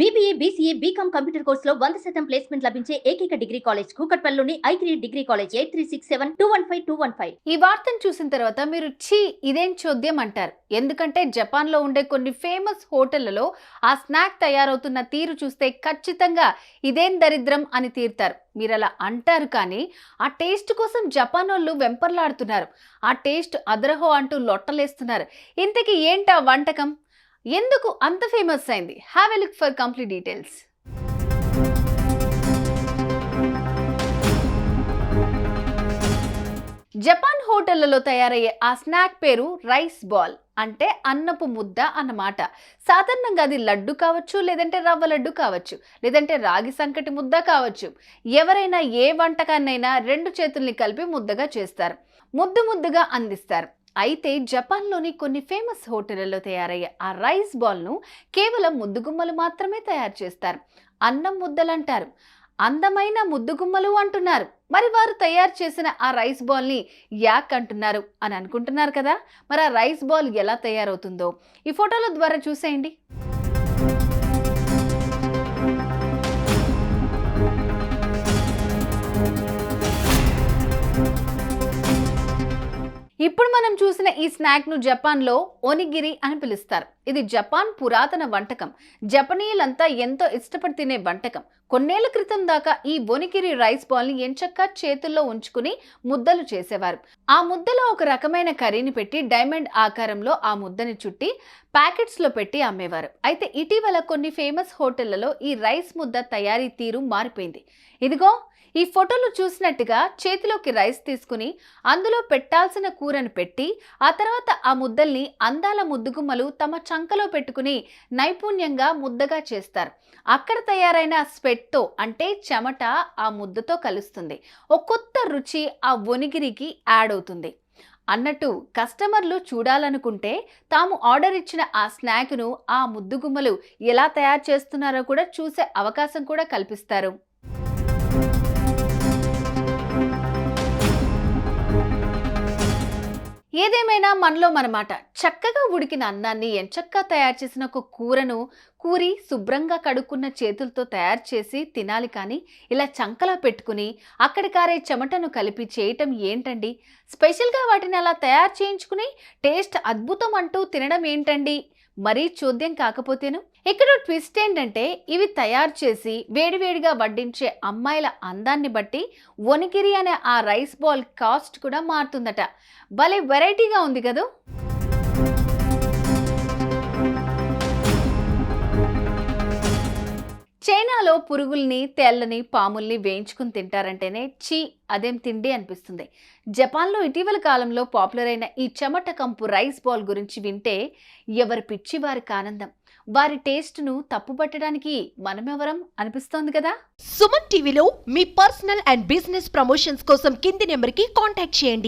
BBA BCA BCom computer కోర్సులో వంద శాతం ప్లేస్మెంట్ లభించే ఏకైక డిగ్రీ కాలేజ్ కూకట్పల్లిలోని ఐక్రీ degree college eight three six seven two one five two one five ఈ వార్తను చూసిన తర్వాత మీరు ఛీ ఇదేం చోద్యం అంటారు. ఎందుకంటే జపాన్లో ఉండే కొన్ని ఫేమస్ హోటళ్ళలో ఆ స్నాక్ తయారవుతున్న తీరు చూస్తే ఖచ్చితంగా ఇదేం దరిద్రం అని తీరుతారు. మీరు అలా అంటారు కానీ ఆ టేస్ట్ కోసం జపాన్ వాళ్ళు వెంపర్లాడుతున్నారు. ఆ టేస్ట్ అదరహో అంటూ లొట్టలేస్తున్నారు. ఇంతకీ ఏంటా వంటకం? ఎందుకు అంత ఫేమస్ అయింది? Have a look for complete details Japan హోటళ్ళలో తయారయ్యే ఆ స్నాక్ పేరు రైస్ బాల్ అంటే అన్నపు ముద్ద అన్నమాట. సాధారణంగా అది లడ్డు కావచ్చు లేదంటే రవ్వ లడ్డు కావచ్చు లేదంటే రాగి సంకటి ముద్ద కావచ్చు. ఎవరైనా ఏ వంటకాన్నైనా రెండు చేతుల్ని కలిపి ముద్దగా చేస్తారు. ముద్దు ముద్దుగా అందిస్తారు. అయితే జపాన్లోని కొన్ని ఫేమస్ హోటళ్ళలో తయారయ్యే ఆ రైస్ బాల్ను కేవలం ముద్దుగుమ్మలు మాత్రమే తయారు చేస్తారు. అన్నం ముద్దలు అంటారు. అందమైన ముద్దుగుమ్మలు అంటున్నారు. మరి వారు తయారు చేసిన ఆ రైస్ బాల్ని యాక్ అంటున్నారు అని అనుకుంటున్నారు కదా. మరి ఆ రైస్ బాల్ ఎలా తయారవుతుందో ఈ ఫోటోల ద్వారా చూసేయండి. ఇప్పుడు మనం చూసిన ఈ స్నాక్ను జపాన్లో ఒనిగిరి అని పిలుస్తారు. ఇది జపాన్ పురాతన వంటకం. జపనీయులంతా ఎంతో ఇష్టపడి తినే వంటకం. కొన్నేళ్ళ క్రితం దాకా ఈ బొనికిరి రైస్ బాల్ని ఎంచక్క చేతుల్లో ఉంచుకుని ముద్దలు చేసేవారు. ఆ ముద్దలో ఒక రకమైన కర్రీని పెట్టి డైమండ్ ఆకారంలో ఆ ముద్దని చుట్టి ప్యాకెట్స్లో పెట్టి అమ్మేవారు. అయితే ఇటీవల కొన్ని ఫేమస్ హోటళ్ళలో ఈ రైస్ ముద్ద తయారీ తీరు మారిపోయింది. ఇదిగో ఈ ఫోటోలు చూసినట్టుగా చేతిలోకి రైస్ తీసుకుని అందులో పెట్టాల్సిన కూరను పెట్టి ఆ తర్వాత ఆ ముద్దల్ని అందాల ముద్దుగుమ్మలు తమ చంకలో పెట్టుకుని నైపుణ్యంగా ముద్దగా చేస్తారు. అక్కడ తయారైన స్పెట్ స్వెట్తో అంటే చెమట ఆ ముద్దతో కలుస్తుంది. ఒక కొత్త రుచి ఆ ఒనిగిరికి యాడ్ అవుతుంది. అన్నట్టు కస్టమర్లు చూడాలనుకుంటే తాము ఆర్డర్ ఇచ్చిన ఆ స్నాక్ను ఆ ముద్దుగుమ్మలు ఎలా తయారు చేస్తున్నారో కూడా చూసే అవకాశం కూడా కల్పిస్తారు. ఏదేమైనా మనలో మనమాట చక్కగా ఉడికిన అన్నాన్ని ఎంచక్కా తయారు చేసిన ఒక కూరను కూరి శుభ్రంగా కడుక్కున్న చేతులతో తయారు చేసి తినాలి కానీ ఇలా చంకలా పెట్టుకుని అక్కడ కారే చెమటను కలిపి చేయటం ఏంటండి? స్పెషల్గా వాటిని అలా తయారు చేయించుకుని టేస్ట్ అద్భుతం అంటూ తినడం ఏంటండి? మరీ చూద్యం కాకపోతేను? ఇక్కడ ట్విస్ట్ ఏంటంటే ఇవి తయారు చేసి వేడివేడిగా వడ్డించే అమ్మాయిల అందాన్ని బట్టి వనికిరి అనే ఆ రైస్ బాల్ కాస్ట్ కూడా మారుతుందట. భలే వెరైటీగా ఉంది కదూ? ఇంట్లో పురుగుల్ని తెల్లని పాముల్ని వేయించుకుని తింటారంటేనే చీ అదేం తిండి అనిపిస్తుంది. జపాన్లో ఇటీవల కాలంలో పాపులర్ అయిన ఈ చెమట కంపు రైస్ బాల్ గురించి వింటే ఎవరి పిచ్చి వారికి ఆనందం. వారి టేస్ట్ను తప్పుపట్టడానికి మనమెవరం అనిపిస్తోంది కదా? సుమన్ టీవీలో మీ పర్సనల్ అండ్ బిజినెస్ ప్రమోషన్స్ కోసం కింది నెంబర్కి కాంటాక్ట్ చేయండి.